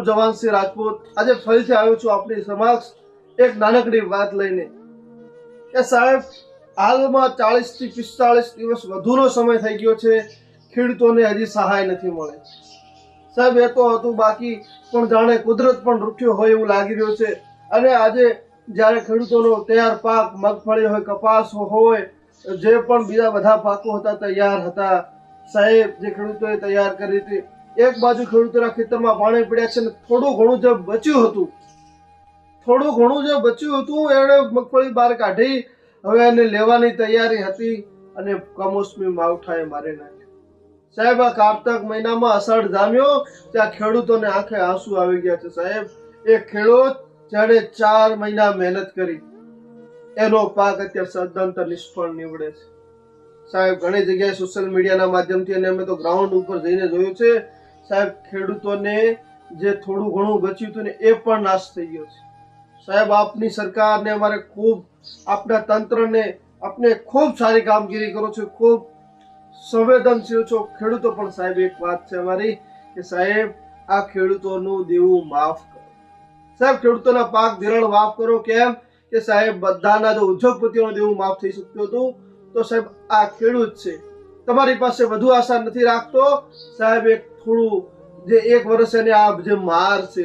હું જવાનસિંહ રાજપૂત આજે ફરીથી આવ્યો છું આપની સમક્ષ એક નાનકડી વાત લઈને. કે સાહેબ, હાલમાં ચાલીસથી પિસ્તાળીસ દિવસ વધુનો સમય થઈ ગયો છે, ખેડૂતોને હજી સહાય નથી મળે. સાહેબ, એ તો હતું, બાકી પણ જાણે કુદરત પણ રૂઠ્યો હોય એવું લાગી રહ્યું છે. અને આજે જ્યારે ખેડૂતોનો તૈયાર પાક મગફળી હોય, કપાસ હોય, જે પણ બીજા બધા પાકો હતા, તૈયાર હતા. સાહેબ, જે ખેડૂતોએ તૈયાર કરી હતી એક બાજુ ખેડૂતોના ખેતરમાં પાણી પડ્યા છે ને થોડું ઘણું જે બચ્યું હતું, થોડું ઘણું જે બચ્યું હતું, એણે મગફળી બહાર કાઢી, હવે એને લેવાની તૈયારી હતી અને કમોસમી માવઠાએ મારી નાખ્યા. સાહેબ, આ કારતક મહિનામાં અષાઢ જામ્યો, ત્યાં ખેડૂતોને આંખે આંસુ આવી ગયા છે. સાહેબ એ ખેડૂત જેણે ચાર મહિના મહેનત કરી, એનો પાક અત્યારે સદંતર નિષ્ફળ નીવડે છે. સાહેબ, ઘણી જગ્યાએ સોશિયલ મીડિયાના માધ્યમથી અને અમે તો ગ્રાઉન્ડ ઉપર જઈને જોયું છે સાહેબ, ખેડૂતોને જે થોડું ઘણું બચ્યું હતું ને, એ પણ નાશ થઈ ગયો છે. સાહેબ, આપની સરકારને અમારે ખૂબ, આપના તંત્રને આપને ખૂબ સારી કામગીરી કરો છો, ખૂબ સંવેદનશીલ છો. ખેડૂતો પણ સાહેબ, એક વાત છે અમારી કે સાહેબ, આ ખેડૂતોનું દેવું માફ કરો. સાહેબ, ખેડૂતોના પાક ધિરાણ માફ કરો. કેમ? કે સાહેબ, બધાના જો ઉદ્યોગપતિઓનું દેવું માફ થઈ શકતું હતું, તો સાહેબ, આ ખેડૂત છે. તમારી પાસે વધુ આશા નથી રાખતો. સાહેબ, એક થોડું જે એક વર્ષ એની આ જે માર છે,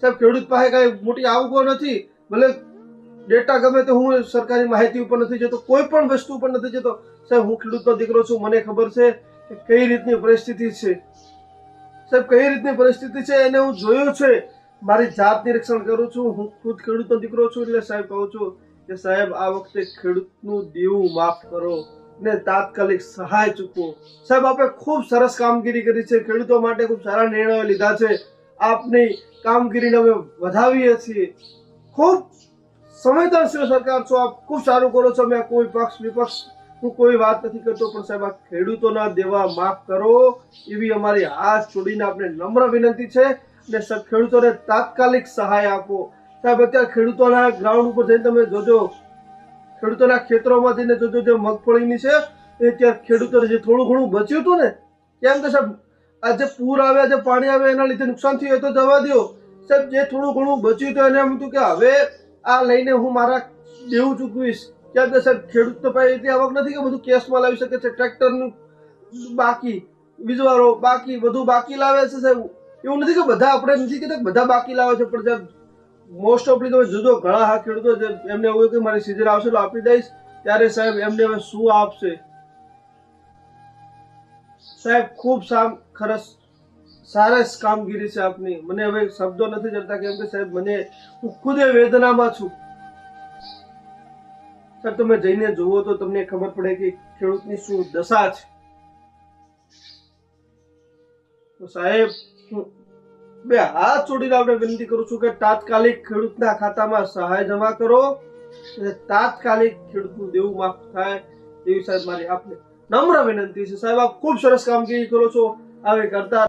સાહેબ, ખેડૂત પાસે કઈ મોટી આવકો નથી. ભલે ડેટા ગમે તો હું સરકારી માહિતી ઉપર નથી જતો, કોઈ પણ વસ્તુ ઉપર નથી જતો. સાહેબ, હું ખેડૂતનો દીકરો છું, મને ખબર છે કે કઈ રીતની પરિસ્થિતિ છે. સાહેબ, કઈ રીતની પરિસ્થિતિ છે એને હું જોયું છે. મારી જાત નિરીક્ષણ કરું છું, હું ખુદ ખેડૂતનો દીકરો છું એટલે સાહેબ કહું છું કે સાહેબ, આ વખતે ખેડૂતનું દેવું માફ કરો. ને તાત્કાલિક સહાય ચૂકવો. સાહેબ આપણે ખૂબ સરસ કામગીરી કરી છે. ખેડૂતો માટે ખૂબ સારા નિર્ણયો લીધા છે. આપની કામગીરીને અમે વધાવીએ છીએ. ખૂબ સંવેદનશીલ સરકાર છો આપ. ખૂબ સારું કરો છો. મેં કોઈ પક્ષ, વિપક્ષ હું કોઈ વાત નથી કરતો, પણ સાહેબ, આ ખેડૂતોના દેવા માફ કરો. એવી અમારી હાથ જોડીને આપણે નમ્ર વિનંતી છે સ- ખેડૂતોને તાત્કાલિક સહાય આપો. સાહેબ, અત્યારે ખેડૂતોના ગ્રાઉન્ડ ઉપર જઈને તમે જોજો. ખેડૂતોના ખેતરોમાં જઈને જોજો જે મગફળીની છે, એ ત્યાં ખેડૂતોને જે થોડું ઘણું બચ્યું હતું ને, કેમ કે સાહેબ, આ જે પૂર આવે જે પાણી આવે, એના લીધે નુકસાન થયું તો જવા દો. સાહેબ, જે થોડું ઘણું બચ્યું હતું એને એમ હતું કે હવે આ લઈને હું મારા દેવું ચૂકવીશ. કેમ કે સાહેબ, ખેડૂત તો પાસે એટલી આવક નથી કે બધું કેશમાં લાવી શકે છે, ટ્રેક્ટરનું બાકી વીજવારો બાકી, બધું બાકી લાવે છે સાહેબ. એવું નથી કે બધા આપણે નથી કે બધા બાકી લાવે છે, પણ સાહેબ મોસ્ટ ઓફલી તમે જોજો ઘણા હા ખેડૂતો એમને એવું કે મારી સીઝન આવશે તો આપી દઈશ, ત્યારે સાહેબ એમને હવે શું આપશે? સાહેબ, ખૂબ સામ ખરસ સરસ કામગીરી છે આપની. મને હવે શબ્દો નથી જડતા કેમ કે સાહેબ મને હું ખુદે વેદનામાં છું. સર તમે જઈને જુઓ તો તમને ખબર પડે કે ખેડૂતની શું દશા છે. સાહેબ, હું બે હાથ જોડીને આપણે વિનંતી કરું છું કે તાત્કાલિક ખેડૂતના ખાતામાં સહાય જમા કરો અને તાત્કાલિક ખેડૂતનું દેવું માફ થાય એવી સાહેબ મારી આપને નમ્ર વિનંતી છે. સાહેબ, આપ ખૂબ સરસ કામગીરી કરો છો. આવી કરતા